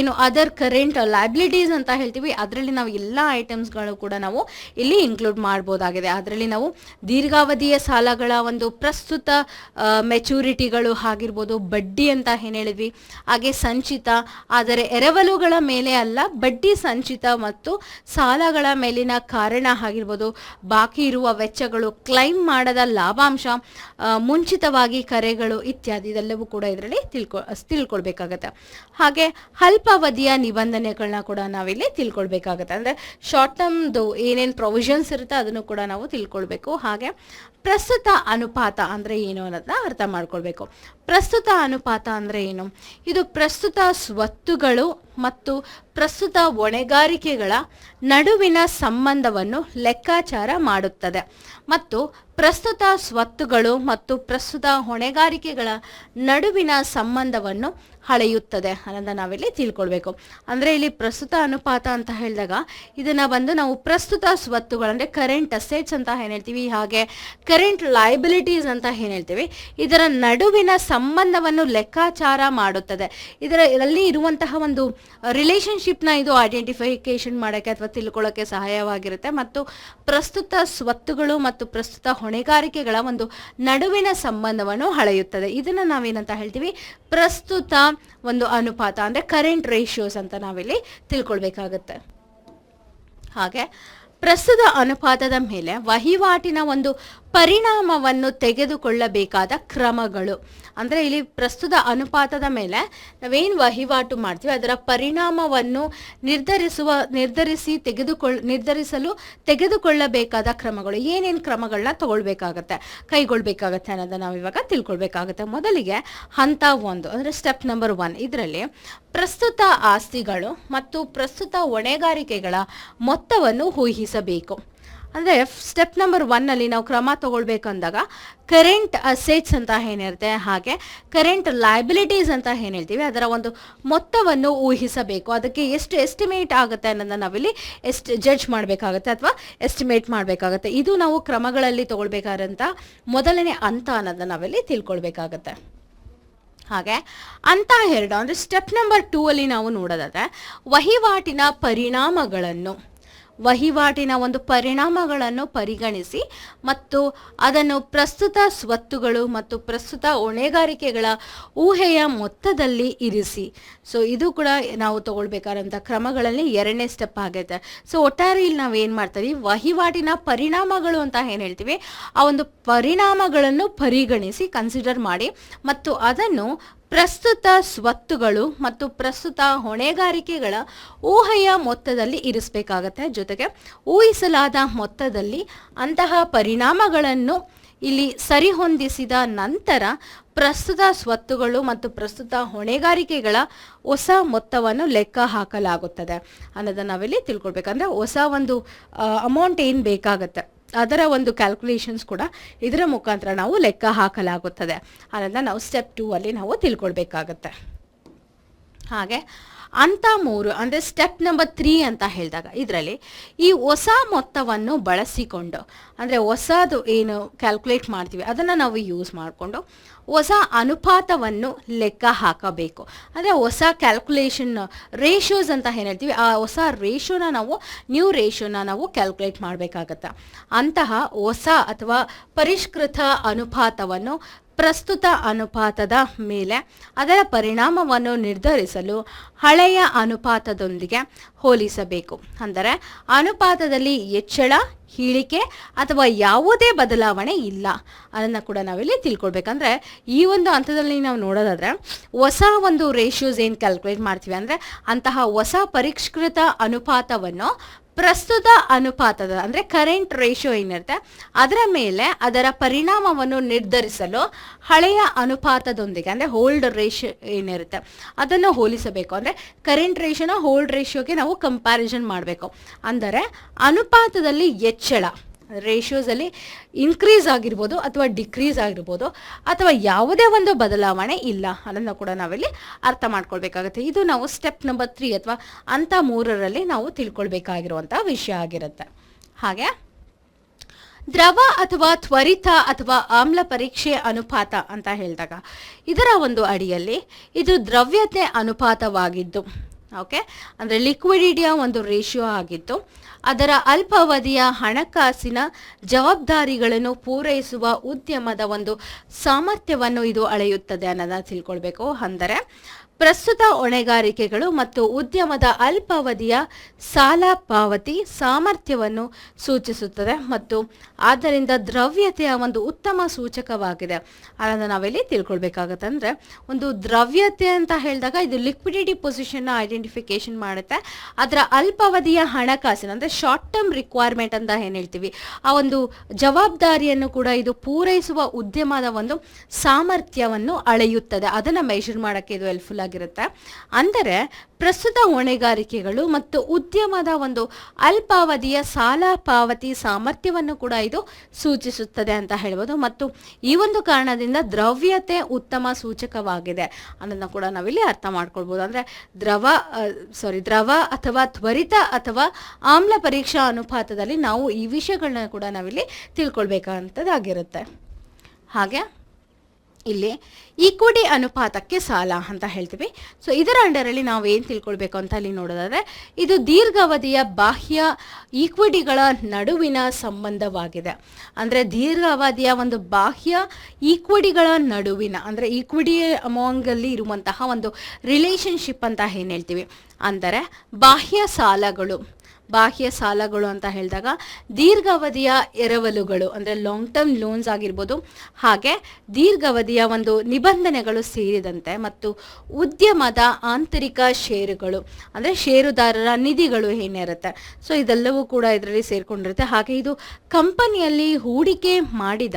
ಏನು ಅದರ್ ಕರೆಂಟ್ ಲೈಬಿಲಿಟೀಸ್ ಅಂತ ಹೇಳ್ತೀವಿ, ಅದರಲ್ಲಿ ನಾವು ಎಲ್ಲ ಐಟಮ್ಸ್ಗಳು ಕೂಡ ನಾವು ಇಲ್ಲಿ ಇನ್ಕ್ಲೂಡ್ ಮಾಡ್ಬೋದಾಗಿದೆ. ಅದರಲ್ಲಿ ನಾವು ದೀರ್ಘಾವಧಿಯ ಸಾಲಗಳ ಒಂದು ಪ್ರಸ್ತುತ ಮೆಚುರಿಟಿಗಳು ಆಗಿರ್ಬೋದು, ಬಡ್ಡಿ ಅಂತ ಏನು ಹೇಳಿದ್ವಿ, ಹಾಗೆ ಸಂಚಿತ, ಆದರೆ ಎರವಲುಗಳ ಮೇಲೆ ಅಲ್ಲ, ಬಡ್ಡಿ ಸಂಚಿತ ಮತ್ತು ಸಾಲಗಳ ಮೇಲಿನ ಕಾರಣ ಆಗಿರ್ಬೋದು. ಬಾಕಿ ಇರುವ ವೆಚ್ಚಗಳು, ಕ್ಲೈಮ್ ಮಾಡದ ಲಾಭಾಂಶ ಮುಂಚಿತವಾಗಿ ಕರೆಗಳು ಇತ್ಯಾದಿ ಇದೆಲ್ಲವೂ ಕೂಡ ಇದರಲ್ಲಿ ತಿಳ್ಕೊ, ತಿಳ್ಕೊಳ್ಬೇಕಾಗತ್ತೆ. ಹಾಗೆ ಅಲ್ಪಾವಧಿಯ ನಿಬಂಧನೆಗಳನ್ನ ಕೂಡ ನಾವಿಲ್ಲಿ ತಿಳ್ಕೊಳ್ಬೇಕಾಗತ್ತೆ. ಅಂದರೆ ಶಾರ್ಟ್ ಟರ್ಮ್ದು ಏನೇನು ಪ್ರೊವಿಷನ್ಸ್ ಇರುತ್ತೆ ಅದನ್ನು ಕೂಡ ನಾವು ತಿಳ್ಕೊಳ್ಬೇಕು. ಹಾಗೆ ಪ್ರಸ್ತುತ ಅನುಪಾತ ಅಂದರೆ ಏನು ಅನ್ನೋದನ್ನ ಅರ್ಥ ಮಾಡ್ಕೊಳ್ಬೇಕು. ಪ್ರಸ್ತುತ ಅನುಪಾತ ಅಂದರೆ ಏನು? ಇದು ಪ್ರಸ್ತುತ ಸ್ವತ್ತುಗಳು ಮತ್ತು ಪ್ರಸ್ತುತ ಹೊಣೆಗಾರಿಕೆಗಳ ನಡುವಿನ ಸಂಬಂಧವನ್ನು ಲೆಕ್ಕಾಚಾರ ಮಾಡುತ್ತದೆ. ಮತ್ತು ಪ್ರಸ್ತುತ ಸ್ವತ್ತುಗಳು ಮತ್ತು ಪ್ರಸ್ತುತ ಹೊಣೆಗಾರಿಕೆಗಳ ನಡುವಿನ ಸಂಬಂಧವನ್ನು ಅಳೆಯುತ್ತದೆ ಅನ್ನೋದನ್ನ ನಾವಿಲ್ಲಿ ತಿಳ್ಕೊಳ್ಬೇಕು. ಅಂದರೆ ಇಲ್ಲಿ ಪ್ರಸ್ತುತ ಅನುಪಾತ ಅಂತ ಹೇಳಿದಾಗ ಇದನ್ನ ಬಂದು ನಾವು ಪ್ರಸ್ತುತ ಸ್ವತ್ತುಗಳು, ಅಂದರೆ ಕರೆಂಟ್ ಅಸೆಟ್ಸ್ ಅಂತ ಏನು ಹೇಳ್ತೀವಿ? ಹಾಗೆ ಕರೆಂಟ್ ಲೈಬಿಲಿಟೀಸ್ ಅಂತ ಏನು ಹೇಳ್ತೀವಿ? ಇದರ ನಡುವಿನ ಸಂಬಂಧವನ್ನು ಲೆಕ್ಕಾಚಾರ ಮಾಡುತ್ತದೆ. ಇದರಲ್ಲಿ ಇರುವಂತಹ ಒಂದು ರಿಲೇಶನ್ಶಿಪ್ನ ಇದು ಐಡೆಂಟಿಫಿಕೇಶನ್ ಮಾಡೋಕ್ಕೆ ಅಥವಾ ತಿಳ್ಕೊಳ್ಳೋಕ್ಕೆ ಸಹಾಯವಾಗಿರುತ್ತೆ. ಮತ್ತು ಪ್ರಸ್ತುತ ಸ್ವತ್ತುಗಳು ಮತ್ತು ಪ್ರಸ್ತುತ ಹೊಣೆಗಾರಿಕೆಗಳ ಒಂದು ನಡುವಿನ ಸಂಬಂಧವನ್ನು ಹಳೆಯುತ್ತದೆ. ಇದನ್ನು ನಾವೇನಂತ ಹೇಳ್ತೀವಿ? ಪ್ರಸ್ತುತ ಒಂದು ಅನುಪಾತ ಅಂದರೆ ಕರೆಂಟ್ ರೇಷಿಯೋಸ್ ಅಂತ ನಾವಿಲ್ಲಿ ತಿಳ್ಕೊಳ್ಬೇಕಾಗತ್ತೆ. ಹಾಗೆ ಪ್ರಸ್ತುತ ಅನುಪಾತದ ಮೇಲೆ ವಹಿವಾಟಿನ ಒಂದು ಪರಿಣಾಮವನ್ನು ತೆಗೆದುಕೊಳ್ಳಬೇಕಾದ ಕ್ರಮಗಳು. ಅಂದರೆ ಇಲ್ಲಿ ಪ್ರಸ್ತುತ ಅನುಪಾತದ ಮೇಲೆ ನಾವೇನು ವಹಿವಾಟು ಮಾಡ್ತೀವಿ, ಅದರ ಪರಿಣಾಮವನ್ನು ನಿರ್ಧರಿಸುವ, ನಿರ್ಧರಿಸಿ ತೆಗೆದುಕೊಳ್ಳ, ನಿರ್ಧರಿಸಲು ತೆಗೆದುಕೊಳ್ಳಬೇಕಾದ ಕ್ರಮಗಳು. ಏನೇನು ಕ್ರಮಗಳನ್ನ ತಗೊಳ್ಬೇಕಾಗತ್ತೆ, ಕೈಗೊಳ್ಬೇಕಾಗತ್ತೆ ಅನ್ನೋದನ್ನ ನಾವು ಇವಾಗ ತಿಳ್ಕೊಳ್ಬೇಕಾಗತ್ತೆ. ಮೊದಲಿಗೆ ಹಂತ ಒಂದು, ಅಂದರೆ ಸ್ಟೆಪ್ ನಂಬರ್ ಒನ್. ಇದರಲ್ಲಿ ಪ್ರಸ್ತುತ ಆಸ್ತಿಗಳು ಮತ್ತು ಪ್ರಸ್ತುತ ಹೊಣೆಗಾರಿಕೆಗಳ ಮೊತ್ತವನ್ನು ಊಹಿಸಬೇಕು. ಅಂದರೆ ಸ್ಟೆಪ್ ನಂಬರ್ ಒನ್ನಲ್ಲಿ ನಾವು ಕ್ರಮ ತಗೊಳ್ಬೇಕಂದಾಗ ಕರೆಂಟ್ ಅಸೆಟ್ಸ್ ಅಂತ ಏನಿರುತ್ತೆ, ಹಾಗೆ ಕರೆಂಟ್ ಲಯಬಿಲಿಟೀಸ್ ಅಂತ ಏನು ಹೇಳ್ತೀವಿ ಅದರ ಒಂದು ಮೊತ್ತವನ್ನು ಊಹಿಸಬೇಕು. ಅದಕ್ಕೆ ಎಷ್ಟು ಎಸ್ಟಿಮೇಟ್ ಆಗುತ್ತೆ ಅನ್ನೋದನ್ನ ನಾವಿಲ್ಲಿ ಎಷ್ಟು ಜಡ್ಜ್ ಮಾಡಬೇಕಾಗುತ್ತೆ ಅಥವಾ ಎಸ್ಟಿಮೇಟ್ ಮಾಡಬೇಕಾಗುತ್ತೆ. ಇದು ನಾವು ಕ್ರಮಗಳಲ್ಲಿ ತಗೊಳ್ಬೇಕಾದಂಥ ಮೊದಲನೇ ಹಂತ ಅನ್ನೋದನ್ನ ನಾವಿಲ್ಲಿ ತಿಳ್ಕೊಳ್ಬೇಕಾಗತ್ತೆ. ಹಾಗೆ ಅಂತ ಎರಡು ಅಂದರೆ ಸ್ಟೆಪ್ ನಂಬರ್ ಟೂ ಅಲ್ಲಿ ನಾವು ನೋಡೋದಾದ್ರೆ ವಹಿವಾಟಿನ ಪರಿಣಾಮಗಳನ್ನು. ವಹಿವಾಟಿನ ಒಂದು ಪರಿಣಾಮಗಳನ್ನು ಪರಿಗಣಿಸಿ ಮತ್ತು ಅದನ್ನು ಪ್ರಸ್ತುತ ಸ್ವತ್ತುಗಳು ಮತ್ತು ಪ್ರಸ್ತುತ ಹೊಣೆಗಾರಿಕೆಗಳ ಊಹೆಯ ಮೊತ್ತದಲ್ಲಿ ಇರಿಸಿ. ಸೊ ಇದು ಕೂಡ ನಾವು ತಗೊಳ್ಬೇಕಾದಂಥ ಕ್ರಮಗಳಲ್ಲಿ ಎರಡನೇ ಸ್ಟೆಪ್ ಆಗೈತೆ. ಸೊ ಒಟ್ಟಾರೆ ಇಲ್ಲಿ ನಾವು ಏನು ಮಾಡ್ತೀವಿ? ವಹಿವಾಟಿನ ಪರಿಣಾಮಗಳು ಅಂತ ಏನು ಹೇಳ್ತೀವಿ? ಆ ಒಂದು ಪರಿಣಾಮಗಳನ್ನು ಪರಿಗಣಿಸಿ ಕನ್ಸಿಡರ್ ಮಾಡಿ ಮತ್ತು ಅದನ್ನು ಪ್ರಸ್ತುತ ಸ್ವತ್ತುಗಳು ಮತ್ತು ಪ್ರಸ್ತುತ ಹೊಣೆಗಾರಿಕೆಗಳ ಊಹೆಯ ಮೊತ್ತದಲ್ಲಿ ಇರಿಸಬೇಕಾಗತ್ತೆ. ಜೊತೆಗೆ ಊಹಿಸಲಾದ ಮೊತ್ತದಲ್ಲಿ ಅಂತಹ ಪರಿಣಾಮಗಳನ್ನು ಇಲ್ಲಿ ಸರಿಹೊಂದಿಸಿದ ನಂತರ ಪ್ರಸ್ತುತ ಸ್ವತ್ತುಗಳು ಮತ್ತು ಪ್ರಸ್ತುತ ಹೊಣೆಗಾರಿಕೆಗಳ ಹೊಸ ಮೊತ್ತವನ್ನು ಲೆಕ್ಕ ಹಾಕಲಾಗುತ್ತದೆ. ಅನ್ನೋದನ್ನು ನಾವಿಲ್ಲಿ ತಿಳ್ಕೊಳ್ಬೇಕಂದ್ರೆ ಹೊಸ ಒಂದು ಅಮೌಂಟ್ ಏನು ಬೇಕಾಗತ್ತೆ. ಅದರ ಒಂದು ಕ್ಯಾಲ್ಕುಲೇಷನ್ಸ್ ಕೂಡ ಇದರ ಮುಖಾಂತರ ನಾವು ಲೆಕ್ಕ ಹಾಕಲಾಗುತ್ತದೆ. ಅದರಿಂದ ನಾವು ಸ್ಟೆಪ್ ಟೂ ಅಲ್ಲಿ ನಾವು ತಿಳ್ಕೊಳ್ಬೇಕಾಗತ್ತೆ. ಹಾಗೆ ಅಂತ ಮೂರು ಅಂದರೆ ಸ್ಟೆಪ್ ನಂಬರ್ ತ್ರೀ ಅಂತ ಹೇಳಿದಾಗ ಇದರಲ್ಲಿ ಈ ಹೊಸ ಮೊತ್ತವನ್ನು ಬಳಸಿಕೊಂಡು, ಅಂದರೆ ಹೊಸದು ಏನು ಕ್ಯಾಲ್ಕುಲೇಟ್ ಮಾಡ್ತೀವಿ, ಅದನ್ನು ನಾವು ಯೂಸ್ ಮಾಡಿಕೊಂಡು ಹೊಸ ಅನುಪಾತವನ್ನು ಲೆಕ್ಕ ಹಾಕಬೇಕು. ಅಂದರೆ ಹೊಸ ಕ್ಯಾಲ್ಕುಲೇಷನ್ ರೇಷಿಯೋಸ್ ಅಂತ ಏನು ಹೇಳ್ತೀವಿ. ಆ ಹೊಸ ರೇಷಿಯೋನ ನಾವು ನ್ಯೂ ರೇಷಿಯೋನ ನಾವು ಕ್ಯಾಲ್ಕುಲೇಟ್ ಮಾಡಬೇಕಾಗತ್ತೆ. ಅಂತಹ ಹೊಸ ಅಥವಾ ಪರಿಷ್ಕೃತ ಅನುಪಾತವನ್ನು ಪ್ರಸ್ತುತ ಅನುಪಾತದ ಮೇಲೆ ಅದರ ಪರಿಣಾಮವನ್ನು ನಿರ್ಧರಿಸಲು ಹಳೆಯ ಅನುಪಾತದೊಂದಿಗೆ ಹೋಲಿಸಬೇಕು. ಅಂದರೆ ಅನುಪಾತದಲ್ಲಿ ಹೆಚ್ಚಳ ಇಳಿಕೆ ಅಥವಾ ಯಾವುದೇ ಬದಲಾವಣೆ ಇಲ್ಲ. ಅದನ್ನು ಕೂಡ ನಾವಿಲ್ಲಿ ತಿಳ್ಕೊಳ್ಬೇಕಂದ್ರೆ ಈ ಒಂದು ಹಂತದಲ್ಲಿ ನಾವು ನೋಡೋದಾದರೆ ಹೊಸ ಒಂದು ರೇಷಿಯೋಸ್ ಏನು ಕ್ಯಾಲ್ಕುಲೇಟ್ ಮಾಡ್ತೀವಿ? ಅಂದರೆ ಅಂತಹ ಹೊಸ ಪರಿಷ್ಕೃತ ಅನುಪಾತವನ್ನು ಪ್ರಸ್ತುತ ಅನುಪಾತದ, ಅಂದರೆ ಕರೆಂಟ್ ರೇಷಿಯೋ ಏನಿರುತ್ತೆ, ಅದರ ಮೇಲೆ ಅದರ ಪರಿಣಾಮವನ್ನು ನಿರ್ಧರಿಸಲು ಹಳೆಯ ಅನುಪಾತದೊಂದಿಗೆ, ಅಂದರೆ ಹೋಲ್ಡ್ ರೇಷಿಯೋ ಏನಿರುತ್ತೆ, ಅದನ್ನು ಹೋಲಿಸಬೇಕು. ಅಂದರೆ ಕರೆಂಟ್ ರೇಷಿಯೋನ ಹೋಲ್ಡ್ ರೇಷಿಯೋಗೆ ನಾವು ಕಂಪ್ಯಾರಿಸನ್ ಮಾಡಬೇಕು. ಅಂದರೆ ಅನುಪಾತದಲ್ಲಿ ಹೆಚ್ಚಳ. ರೇಷಿಯೋಸಲ್ಲಿ ಇನ್ಕ್ರೀಸ್ ಆಗಿರ್ಬೋದು ಅಥವಾ ಡಿಕ್ರೀಸ್ ಆಗಿರ್ಬೋದು ಅಥವಾ ಯಾವುದೇ ಒಂದು ಬದಲಾವಣೆ ಇಲ್ಲ. ಅದನ್ನು ಕೂಡ ನಾವಿಲ್ಲಿ ಅರ್ಥ ಮಾಡ್ಕೊಳ್ಬೇಕಾಗುತ್ತೆ. ಇದು ನಾವು ಸ್ಟೆಪ್ ನಂಬರ್ ತ್ರೀ ಅಥವಾ ಅಂತ ಮೂರರಲ್ಲಿ ನಾವು ತಿಳ್ಕೊಳ್ಬೇಕಾಗಿರುವಂಥ ವಿಷಯ ಆಗಿರುತ್ತೆ. ಹಾಗೆ? ದ್ರವ ಅಥವಾ ತ್ವರಿತ ಅಥವಾ ಆಮ್ಲ ಪರೀಕ್ಷೆ ಅನುಪಾತ ಅಂತ ಹೇಳಿದಾಗ, ಇದರ ಒಂದು ಅಡಿಯಲ್ಲಿ ಇದು ದ್ರವ್ಯತೆ ಅನುಪಾತವಾಗಿದ್ದು ಓಕೆ ಅಂದರೆ ಲಿಕ್ವಿಡಿಟಿಯ ಒಂದು ರೇಷಿಯೋ ಆಗಿತ್ತು ಅದರ ಅಲ್ಪಾವಧಿಯ ಹಣಕಾಸಿನ ಜವಾಬ್ದಾರಿಗಳನ್ನು ಪೂರೈಸುವ ಉದ್ಯಮದ ಒಂದು ಸಾಮರ್ಥ್ಯವನ್ನು ಇದು ಅಳೆಯುತ್ತದೆ ಅನ್ನೋದನ್ನ ತಿಳ್ಕೊಳ್ಬೇಕು. ಅಂದರೆ ಪ್ರಸ್ತುತ ಹೊಣೆಗಾರಿಕೆಗಳು ಮತ್ತು ಉದ್ಯಮದ ಅಲ್ಪಾವಧಿಯ ಸಾಲ ಪಾವತಿ ಸಾಮರ್ಥ್ಯವನ್ನು ಸೂಚಿಸುತ್ತದೆ ಮತ್ತು ಆದ್ದರಿಂದ ದ್ರವ್ಯತೆಯ ಒಂದು ಉತ್ತಮ ಸೂಚಕವಾಗಿದೆ ಅದನ್ನು ನಾವೆಲ್ಲಿ ತಿಳ್ಕೊಳ್ಬೇಕಾಗತ್ತೆ. ಅಂದರೆ ಒಂದು ದ್ರವ್ಯತೆ ಅಂತ ಹೇಳಿದಾಗ ಇದು ಲಿಕ್ವಿಡಿಟಿ ಪೊಸಿಷನ್ನ ಐಡೆಂಟಿಫಿಕೇಶನ್ ಮಾಡುತ್ತೆ. ಅದರ ಅಲ್ಪಾವಧಿಯ ಹಣಕಾಸಿನ, ಅಂದರೆ ಶಾರ್ಟ್ ಟರ್ಮ್ ರಿಕ್ವೈರ್ಮೆಂಟ್ ಅಂತ ಏನು ಹೇಳ್ತೀವಿ? ಆ ಒಂದು ಜವಾಬ್ದಾರಿಯನ್ನು ಕೂಡ ಇದು ಪೂರೈಸುವ ಉದ್ಯಮದ ಒಂದು ಸಾಮರ್ಥ್ಯವನ್ನು ಅಳೆಯುತ್ತದೆ. ಅದನ್ನು ಮೆಷರ್ ಮಾಡೋಕ್ಕೆ ಇದು ಹೆಲ್ಪ್ಫುಲ್ ಆಗಿರುತ್ತೆ. ಅಂದರೆ ಪ್ರಸ್ತುತ ಹೊಣೆಗಾರಿಕೆಗಳು ಮತ್ತು ಉದ್ಯಮದ ಒಂದು ಅಲ್ಪಾವಧಿಯ ಸಾಲ ಪಾವತಿ ಸಾಮರ್ಥ್ಯವನ್ನು ಕೂಡ ಇದು ಸೂಚಿಸುತ್ತದೆ ಅಂತ ಹೇಳ್ಬೋದು. ಮತ್ತು ಈ ಒಂದು ಕಾರಣದಿಂದ ದ್ರವ್ಯತೆ ಉತ್ತಮ ಸೂಚಕವಾಗಿದೆ ಅನ್ನೋದನ್ನ ಕೂಡ ನಾವಿಲ್ಲಿ ಅರ್ಥ ಮಾಡ್ಕೊಳ್ಬೋದು. ಅಂದರೆ ದ್ರವ ಸಾರಿ ದ್ರವ ಅಥವಾ ತ್ವರಿತ ಅಥವಾ ಆಮ್ಲ ಪರೀಕ್ಷಾ ಅನುಪಾತದಲ್ಲಿ ನಾವು ಈ ವಿಷಯಗಳನ್ನ ಕೂಡ ನಾವಿಲ್ಲಿ ತಿಳ್ಕೊಳ್ಬೇಕಾದಂಥದ್ದಾಗಿರುತ್ತೆ. ಹಾಗೆ? ಇಲ್ಲಿ ಈಕ್ವಿಟಿ ಅನುಪಾತಕ್ಕೆ ಸಾಲ ಅಂತ ಹೇಳ್ತೀವಿ. ಸೊ ಇದರ ಅಂಡರಲ್ಲಿ ನಾವು ಏನು ತಿಳ್ಕೊಳ್ಬೇಕು ಅಂತ ಅಲ್ಲಿ ನೋಡೋದಾದ್ರೆ, ಇದು ದೀರ್ಘಾವಧಿಯ ಬಾಹ್ಯ ಈಕ್ವಿಟಿಗಳ ನಡುವಿನ ಸಂಬಂಧವಾಗಿದೆ. ಅಂದರೆ ದೀರ್ಘಾವಧಿಯ ಒಂದು ಬಾಹ್ಯ ಈಕ್ವಿಟಿಗಳ ನಡುವಿನ, ಅಂದರೆ ಈಕ್ವಿಟಿ ಅಮೌಂಗಲ್ಲಿ ಇರುವಂತಹ ಒಂದು ರಿಲೇಷನ್ಶಿಪ್ ಅಂತ ಏನು ಹೇಳ್ತೀವಿ? ಅಂದರೆ ಬಾಹ್ಯ ಸಾಲಗಳು. ಬಾಹ್ಯ ಸಾಲಗಳು ಅಂತ ಹೇಳಿದಾಗ ದೀರ್ಘಾವಧಿಯ ಎರವಲುಗಳು, ಅಂದರೆ ಲಾಂಗ್ ಟರ್ಮ್ ಲೋನ್ಸ್ ಆಗಿರ್ಬೋದು, ಹಾಗೆ ದೀರ್ಘಾವಧಿಯ ಒಂದು ನಿಬಂಧನೆಗಳು ಸೇರಿದಂತೆ ಮತ್ತು ಉದ್ಯಮದ ಆಂತರಿಕ ಷೇರುಗಳು, ಅಂದರೆ ಷೇರುದಾರರ ನಿಧಿಗಳು ಏನಿರುತ್ತೆ. ಸೊ ಇದೆಲ್ಲವೂ ಕೂಡ ಇದರಲ್ಲಿ ಸೇರಿಕೊಂಡಿರುತ್ತೆ. ಹಾಗೆ ಇದು ಕಂಪನಿಯಲ್ಲಿ ಹೂಡಿಕೆ ಮಾಡಿದ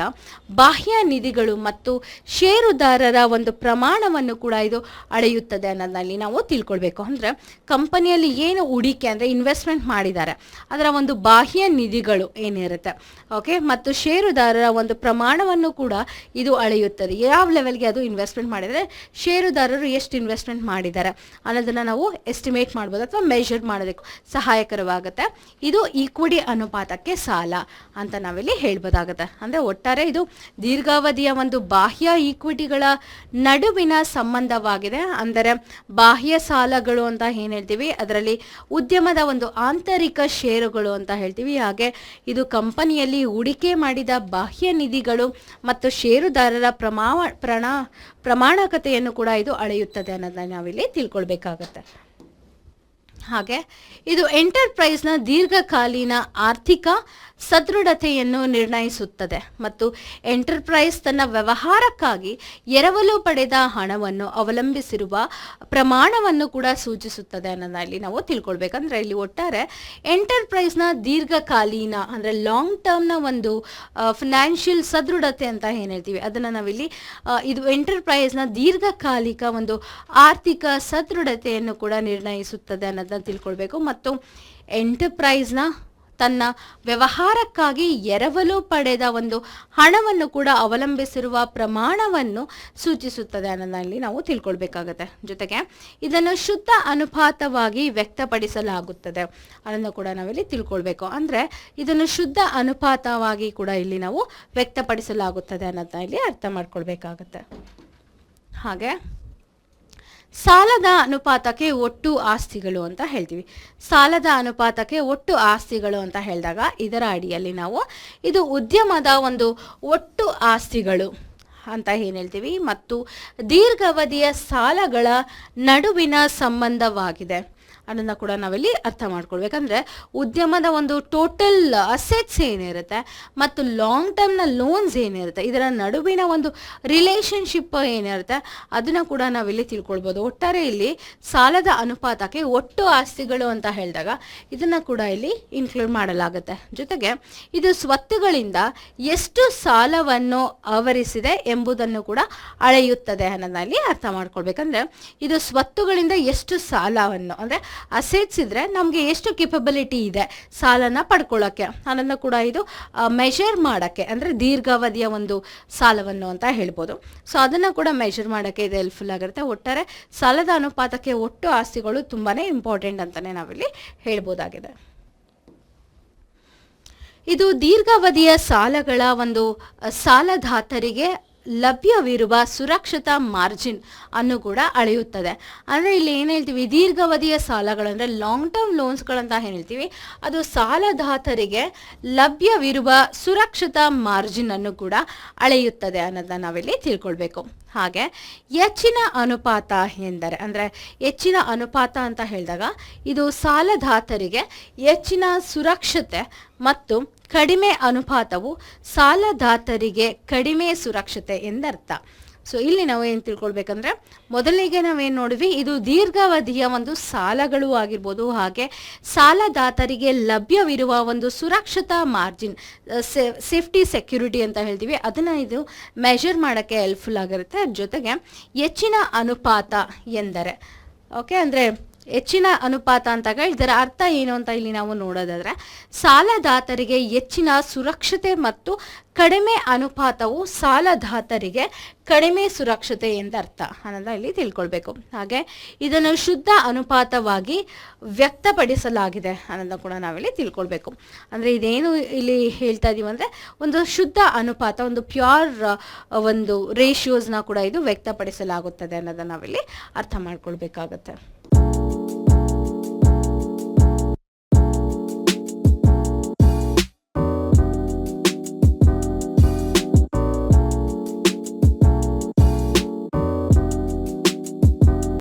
ಬಾಹ್ಯ ನಿಧಿಗಳು ಮತ್ತು ಷೇರುದಾರರ ಒಂದು ಪ್ರಮಾಣವನ್ನು ಕೂಡ ಇದು ಅಳೆಯುತ್ತದೆ ಅನ್ನೋದಲ್ಲಿ ನಾವು ತಿಳ್ಕೊಳ್ಬೇಕು. ಅಂದರೆ ಕಂಪನಿಯಲ್ಲಿ ಏನು ಹೂಡಿಕೆ, ಅಂದರೆ ಇನ್ವೆಸ್ಟ್ಮೆಂಟ್ ಮಾಡಿದ್ದಾರೆ. ಅದರ ಒಂದು ಬಾಹ್ಯ ನಿಧಿಗಳು ಏನಿರುತ್ತೆ? ಓಕೆ ಮತ್ತು ಷೇರುದಾರರ ಒಂದು ಪ್ರಮಾಣವನ್ನು ಕೂಡ ಇದು ಅಳೆಯುತ್ತದೆ. ಯಾವ ಲೆವೆಲ್ಗೆ ಅದು ಇನ್ವೆಸ್ಟ್ಮೆಂಟ್ ಮಾಡಿದರೆ ಷೇರುದಾರರು ಎಷ್ಟು ಇನ್ವೆಸ್ಟ್ಮೆಂಟ್ ಮಾಡಿದ್ದಾರೆ ಅನ್ನೋದನ್ನು ನಾವು ಎಸ್ಟಿಮೇಟ್ ಮಾಡ್ಬೋದು ಅಥವಾ ಮೆಷರ್ ಮಾಡೋದಕ್ಕೆ ಸಹಾಯಕರವಾಗುತ್ತೆ. ಇದು ಈಕ್ವಿಟಿ ಅನುಪಾತಕ್ಕೆ ಸಾಲ ಅಂತ ನಾವಿಲ್ಲಿ ಹೇಳ್ಬೋದಾಗುತ್ತೆ. ಅಂದರೆ ಒಟ್ಟಾರೆ ಇದು ದೀರ್ಘಾವಧಿಯ ಒಂದು ಬಾಹ್ಯ ಈಕ್ವಿಟಿಗಳ ನಡುವಿನ ಸಂಬಂಧವಾಗಿದೆ. ಅಂದರೆ ಬಾಹ್ಯ ಸಾಲಗಳು ಅಂತ ಏನು ಹೇಳ್ತೀವಿ? ಅದರಲ್ಲಿ ಉದ್ಯಮದ ಒಂದು ಆಂತರಿಕ ಷೇರುಗಳು ಅಂತ ಹೇಳ್ತೀವಿ. ಹಾಗೆ ಇದು ಕಂಪನಿಯಲ್ಲಿ ಹೂಡಿಕೆ ಮಾಡಿದ ಬಾಹ್ಯ ನಿಧಿಗಳು ಮತ್ತು ಷೇರುದಾರರ ಪ್ರಮಾಣ ಪ್ರಣ, ಪ್ರಮಾಣಕತೆಯನ್ನು ಕೂಡ ಇದು ಅಳೆಯುತ್ತದೆ ಅನ್ನೋದನ್ನ ನಾವಿಲ್ಲಿ ತಿಳ್ಕೊಳ್ಬೇಕಾಗತ್ತೆ. ಹಾಗೆ ಇದು ಎಂಟರ್ಪ್ರೈಸ್ನ ದೀರ್ಘಕಾಲೀನ ಆರ್ಥಿಕ ಸದೃಢತೆಯನ್ನು ನಿರ್ಣಯಿಸುತ್ತದೆ ಮತ್ತು ಎಂಟರ್ಪ್ರೈಸ್ ತನ್ನ ವ್ಯವಹಾರಕ್ಕಾಗಿ ಎರವಲು ಪಡೆದ ಹಣವನ್ನು ಅವಲಂಬಿಸಿರುವ ಪ್ರಮಾಣವನ್ನು ಕೂಡ ಸೂಚಿಸುತ್ತದೆ ಅನ್ನೋದನ್ನ ಇಲ್ಲಿ ನಾವು ತಿಳ್ಕೊಳ್ಬೇಕಂದ್ರೆ ಇಲ್ಲಿ ಒಟ್ಟಾರೆ ಎಂಟರ್ಪ್ರೈಸ್ನ ದೀರ್ಘಕಾಲೀನ ಅಂದರೆ ಲಾಂಗ್ ಟರ್ಮ್ನ ಒಂದು ಫಿನಾನ್ಷಿಯಲ್ ಸದೃಢತೆ ಅಂತ ಏನು ಹೇಳ್ತೀವಿ? ಅದನ್ನು ನಾವಿಲ್ಲಿ ಇದು ಎಂಟರ್ಪ್ರೈಸ್ನ ದೀರ್ಘಕಾಲಿಕ ಒಂದು ಆರ್ಥಿಕ ಸದೃಢತೆಯನ್ನು ಕೂಡ ನಿರ್ಣಯಿಸುತ್ತದೆ ಅನ್ನೋದನ್ನ ತಿಳ್ಕೊಳ್ಬೇಕು. ಮತ್ತು ಎಂಟರ್ಪ್ರೈಸ್ನ ತನ್ನ ವ್ಯವಹಾರಕ್ಕಾಗಿ ಎರವಲು ಪಡೆದ ಒಂದು ಹಣವನ್ನು ಕೂಡ ಅವಲಂಬಿಸಿರುವ ಪ್ರಮಾಣವನ್ನು ಸೂಚಿಸುತ್ತದೆ ಅನ್ನೋದಲ್ಲಿ ನಾವು ತಿಳ್ಕೊಳ್ಬೇಕಾಗತ್ತೆ. ಜೊತೆಗೆ ಇದನ್ನು ಶುದ್ಧ ಅನುಪಾತವಾಗಿ ವ್ಯಕ್ತಪಡಿಸಲಾಗುತ್ತದೆ ಅದನ್ನು ಕೂಡ ನಾವಿಲ್ಲಿ ತಿಳ್ಕೊಳ್ಬೇಕು. ಅಂದರೆ ಇದನ್ನು ಶುದ್ಧ ಅನುಪಾತವಾಗಿ ಕೂಡ ಇಲ್ಲಿ ನಾವು ವ್ಯಕ್ತಪಡಿಸಲಾಗುತ್ತದೆ ಅನ್ನೋದನ್ನ ಇಲ್ಲಿ ಅರ್ಥ ಮಾಡ್ಕೊಳ್ಬೇಕಾಗತ್ತೆ. ಹಾಗೆ ಸಾಲದ ಅನುಪಾತಕ್ಕೆ ಒಟ್ಟು ಆಸ್ತಿಗಳು ಅಂತ ಹೇಳ್ತೀವಿ. ಸಾಲದ ಅನುಪಾತಕ್ಕೆ ಒಟ್ಟು ಆಸ್ತಿಗಳು ಅಂತ ಹೇಳಿದಾಗ ಇದರ ಅಡಿಯಲ್ಲಿ ನಾವು ಇದು ಉದ್ಯಮದ ಒಂದು ಒಟ್ಟು ಆಸ್ತಿಗಳು ಅಂತ ಏನು ಹೇಳ್ತೀವಿ? ಮತ್ತು ದೀರ್ಘಾವಧಿಯ ಸಾಲಗಳ ನಡುವಿನ ಸಂಬಂಧವಾಗಿದೆ. ಅದನ್ನು ಕೂಡ ನಾವಿಲ್ಲಿ ಅರ್ಥ ಮಾಡ್ಕೊಳ್ಬೇಕಂದ್ರೆ ಉದ್ಯಮದ ಒಂದು ಟೋಟಲ್ ಅಸೆಟ್ಸ್ ಏನಿರುತ್ತೆ ಮತ್ತು ಲಾಂಗ್ ಟರ್ಮ್ನ ಲೋನ್ಸ್ ಏನಿರುತ್ತೆ, ಇದರ ನಡುವಿನ ಒಂದು ರಿಲೇಶನ್ಶಿಪ್ ಏನಿರುತ್ತೆ, ಅದನ್ನು ಕೂಡ ನಾವಿಲ್ಲಿ ತಿಳ್ಕೊಳ್ಬೋದು. ಒಟ್ಟಾರೆ ಇಲ್ಲಿ ಸಾಲದ ಅನುಪಾತಕ್ಕೆ ಒಟ್ಟು ಆಸ್ತಿಗಳು ಅಂತ ಹೇಳಿದಾಗ ಇದನ್ನು ಕೂಡ ಇಲ್ಲಿ ಇನ್ಕ್ಲೂಡ್ ಮಾಡಲಾಗುತ್ತೆ. ಜೊತೆಗೆ ಇದು ಸ್ವತ್ತುಗಳಿಂದ ಎಷ್ಟು ಸಾಲವನ್ನು ಆವರಿಸಿದೆ ಎಂಬುದನ್ನು ಕೂಡ ಅಳೆಯುತ್ತದೆ ಅನ್ನೋದಲ್ಲಿ ಅರ್ಥ ಮಾಡ್ಕೊಳ್ಬೇಕಂದ್ರೆ ಇದು ಸ್ವತ್ತುಗಳಿಂದ ಎಷ್ಟು ಸಾಲವನ್ನು, ಅಂದರೆ ಅಸೆಟ್ಸ್ ಇದ್ರೆ ನಮಗೆ ಎಷ್ಟು ಕೆಪಬಿಲಿಟಿ ಇದೆ ಸಾಲನ ಪಡ್ಕೊಳ್ಳೋಕ್ಕೆ ಅದನ್ನು ಕೂಡ ಇದು ಮೆಷರ್ ಮಾಡೋಕ್ಕೆ, ಅಂದರೆ ದೀರ್ಘಾವಧಿಯ ಒಂದು ಸಾಲವನ್ನು ಅಂತ ಹೇಳ್ಬೋದು. ಸೊ ಅದನ್ನು ಕೂಡ ಮೆಷರ್ ಮಾಡೋಕ್ಕೆ ಇದು ಹೆಲ್ಪ್ಫುಲ್ ಆಗಿರುತ್ತೆ ಒಟ್ಟಾರೆ ಸಾಲದ ಅನುಪಾತಕ್ಕೆ ಒಟ್ಟು ಆಸ್ತಿಗಳು ತುಂಬಾ ಇಂಪಾರ್ಟೆಂಟ್ ಅಂತಲೇ ನಾವಿಲ್ಲಿ ಹೇಳ್ಬೋದಾಗಿದೆ. ಇದು ದೀರ್ಘಾವಧಿಯ ಸಾಲಗಳ ಒಂದು ಸಾಲದಾತರಿಗೆ ಲಭ್ಯವಿರುವ ಸುರಕ್ಷತಾ ಮಾರ್ಜಿನ್ ಅನ್ನು ಕೂಡ ಅಳೆಯುತ್ತದೆ. ಅಂದರೆ ಇಲ್ಲಿ ಏನು ಹೇಳ್ತೀವಿ? ದೀರ್ಘಾವಧಿಯ ಸಾಲಗಳು, ಅಂದರೆ ಲಾಂಗ್ ಟರ್ಮ್ ಲೋನ್ಸ್ಗಳಂತ ಏನು ಹೇಳ್ತೀವಿ. ಅದು ಸಾಲದಾತರಿಗೆ ಲಭ್ಯವಿರುವ ಸುರಕ್ಷತಾ ಮಾರ್ಜಿನ್ ಅನ್ನು ಕೂಡ ಅಳೆಯುತ್ತದೆ ಅನ್ನೋದನ್ನ ನಾವಿಲ್ಲಿ ತಿಳ್ಕೊಳ್ಬೇಕು. ಹಾಗೆ ಹೆಚ್ಚಿನ ಅನುಪಾತ ಎಂದರೆ, ಅಂದರೆ ಹೆಚ್ಚಿನ ಅನುಪಾತ ಅಂತ ಹೇಳಿದಾಗ ಇದು ಸಾಲದಾತರಿಗೆ ಹೆಚ್ಚಿನ ಸುರಕ್ಷತೆ ಮತ್ತು ಕಡಿಮೆ ಅನುಪಾತವು ಸಾಲದಾತರಿಗೆ ಕಡಿಮೆ ಸುರಕ್ಷತೆ ಎಂದರ್ಥ. ಸೊ ಇಲ್ಲಿ ನಾವು ಏನು ತಿಳ್ಕೊಳ್ಬೇಕಂದ್ರೆ, ಮೊದಲಿಗೆ ನಾವೇನು ನೋಡಿದ್ವಿ, ಇದು ದೀರ್ಘಾವಧಿಯ ಒಂದು ಸಾಲಗಳು ಆಗಿರ್ಬೋದು, ಹಾಗೆ ಸಾಲದಾತರಿಗೆ ಲಭ್ಯವಿರುವ ಒಂದು ಸುರಕ್ಷತಾ ಮಾರ್ಜಿನ್ ಸೇಫ್ಟಿ ಸೆಕ್ಯೂರಿಟಿ ಅಂತ ಹೇಳ್ತೀವಿ, ಅದನ್ನು ಇದು ಮೆಷರ್ ಮಾಡೋಕ್ಕೆ ಹೆಲ್ಪ್ಫುಲ್ ಆಗಿರುತ್ತೆ. ಜೊತೆಗೆ ಹೆಚ್ಚಿನ ಅನುಪಾತ ಎಂದರೆ, ಓಕೆ, ಅಂದರೆ ಹೆಚ್ಚಿನ ಅನುಪಾತ ಅಂತ ಇದರ ಅರ್ಥ ಏನು ಅಂತ ಇಲ್ಲಿ ನಾವು ನೋಡೋದಾದ್ರೆ, ಸಾಲದಾತರಿಗೆ ಹೆಚ್ಚಿನ ಸುರಕ್ಷತೆ ಮತ್ತು ಕಡಿಮೆ ಅನುಪಾತವು ಸಾಲದಾತರಿಗೆ ಕಡಿಮೆ ಸುರಕ್ಷತೆ ಎಂದರ್ಥ ಅನ್ನೋದನ್ನ ಇಲ್ಲಿ ತಿಳ್ಕೊಳ್ಬೇಕು. ಹಾಗೆ ಇದನ್ನು ಶುದ್ಧ ಅನುಪಾತವಾಗಿ ವ್ಯಕ್ತಪಡಿಸಲಾಗಿದೆ ಅನ್ನೋದನ್ನ ಕೂಡ ನಾವಿಲ್ಲಿ ತಿಳ್ಕೊಳ್ಬೇಕು. ಅಂದರೆ ಇದೇನು ಇಲ್ಲಿ ಹೇಳ್ತಾ ಇದೀವಿ ಅಂದರೆ, ಒಂದು ಶುದ್ಧ ಅನುಪಾತ, ಒಂದು ಪ್ಯೂರ್ ಒಂದು ರೇಷಿಯೋಸ್ನ ಕೂಡ ಇದು ವ್ಯಕ್ತಪಡಿಸಲಾಗುತ್ತದೆ ಅನ್ನೋದನ್ನ ನಾವಿಲ್ಲಿ ಅರ್ಥ ಮಾಡ್ಕೊಳ್ಬೇಕಾಗತ್ತೆ.